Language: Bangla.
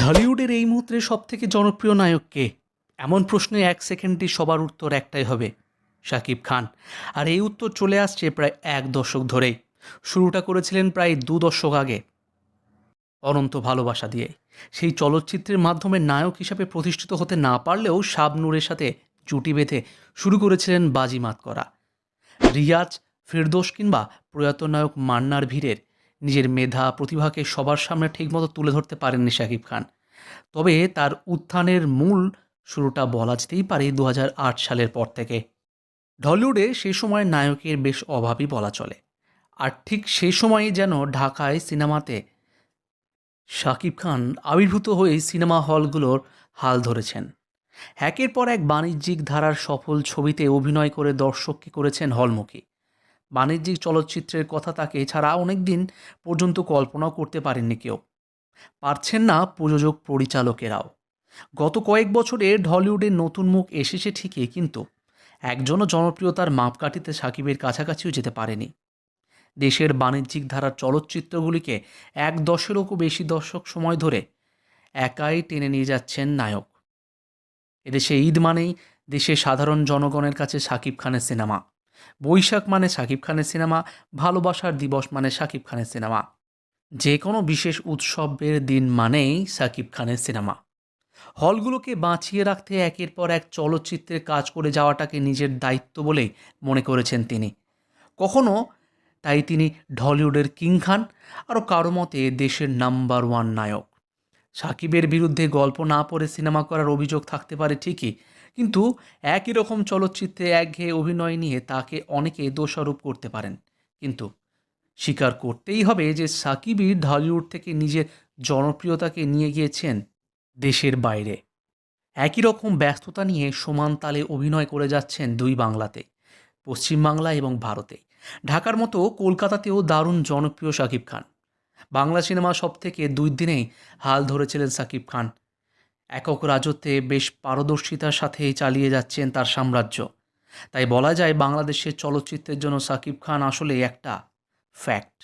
ঢলিউডের এই মুহূর্তে সব থেকে জনপ্রিয় নায়ক কে? এমন প্রশ্নে এক সেকেন্ডে সবার উত্তর একটাই হবে, শাকিব খান। আর এই উত্তর চলে আসছে প্রায় এক দশক ধরেই। শুরুটা করেছিলেন প্রায় দু দশক আগে, অনন্ত ভালোবাসা দিয়ে। সেই চলচ্চিত্রের মাধ্যমে নায়ক হিসাবে প্রতিষ্ঠিত হতে না পারলেও শাবনুরের সাথে জুটি বেঁধে শুরু করেছিলেন বাজিমাত করা। রিয়াজ ফেরদোস কিংবা প্রয়াত নায়ক মান্নার ভিড়ের নিজের মেধা, প্রতিভাকে সবার সামনে ঠিকমতো তুলে ধরতে পারেননি শাকিব খান। তবে তার উত্থানের মূল শুরুটা বলা যেতেই পারে দু হাজার আট সালের পর থেকে। ঢলিউডে সে সময় নায়কের বেশ অভাবই বলা চলে। আর ঠিক সেই সময়ই যেন ঢাকায় সিনেমাতে শাকিব খান আবির্ভূত হয়ে সিনেমা হলগুলোর হাল ধরেছেন। একের পর এক বাণিজ্যিক ধারার সফল ছবিতে অভিনয় করে দর্শককে করেছেন হলমুখী। বাণিজ্যিক চলচ্চিত্রের কথা তাকে ছাড়া অনেক দিন পর্যন্ত কল্পনাও করতে পারেননি কেউ। পারছেন না প্রযোজক পরিচালকেরাও। গত কয়েক বছরে ঢলিউডে নতুন মুখ এসেছে ঠিকই, কিন্তু একজনও জনপ্রিয়তার মাপকাঠিতে সাকিবের কাছাকাছিও যেতে পারেনি। দেশের বাণিজ্যিক ধারার চলচ্চিত্রগুলিকে এক দশেরও বেশি দশক সময় ধরে একাই টেনে নিয়ে যাচ্ছেন নায়ক। এদেশে ঈদ মানেই দেশের সাধারণ জনগণের কাছে সাকিব খানের সিনেমা। বৈশাখ মানে সাকিব খানের সিনেমা, ভালোবাসার দিবস মানে সাকিব খানের সিনেমা। যে কোনো বিশেষ উৎসবের দিন মানেই সাকিব খানের সিনেমা। হলগুলোকে বাঁচিয়ে রাখতে একের পর এক চলচ্চিত্রে কাজ করে যাওয়াটাকে নিজের দায়িত্ব বলেই মনে করেছেন তিনি। কখনো তাই তিনি ঢলিউডের কিং খান, আরও কারও মতে দেশের নাম্বার ওয়ান নায়ক। সাকিবের বিরুদ্ধে গল্প না পড়ে সিনেমা করার অভিযোগ থাকতে পারে ঠিকই কিন্তু একই রকম চলচ্চিত্রে একঘেয়ে অভিনয় নিয়ে তাকে অনেকে দোষারোপ করতে পারেন। কিন্তু স্বীকার করতেই হবে যে সাকিবই ঢলিউড থেকে নিজের জনপ্রিয়তাকে নিয়ে গিয়েছেন দেশের বাইরে। একই রকম ব্যস্ততা নিয়ে সমান তালে অভিনয় করে যাচ্ছেন দুই বাংলাতে, পশ্চিমবাংলা এবং ভারতে। ঢাকার মতো কলকাতাতেও দারুণ জনপ্রিয় সাকিব খান। বাংলা সিনেমা সব থেকে দুই দিনেই হাল ধরেছিলেন সাকিব খান। একক রাজত্বে বেশ পারদর্শিতার সাথে চালিয়ে যাচ্ছেন তার সাম্রাজ্য। তাই বলা যায় বাংলাদেশের চলচ্চিত্রের জন্য সাকিব খান আসলে একটা ফ্যাক্ট।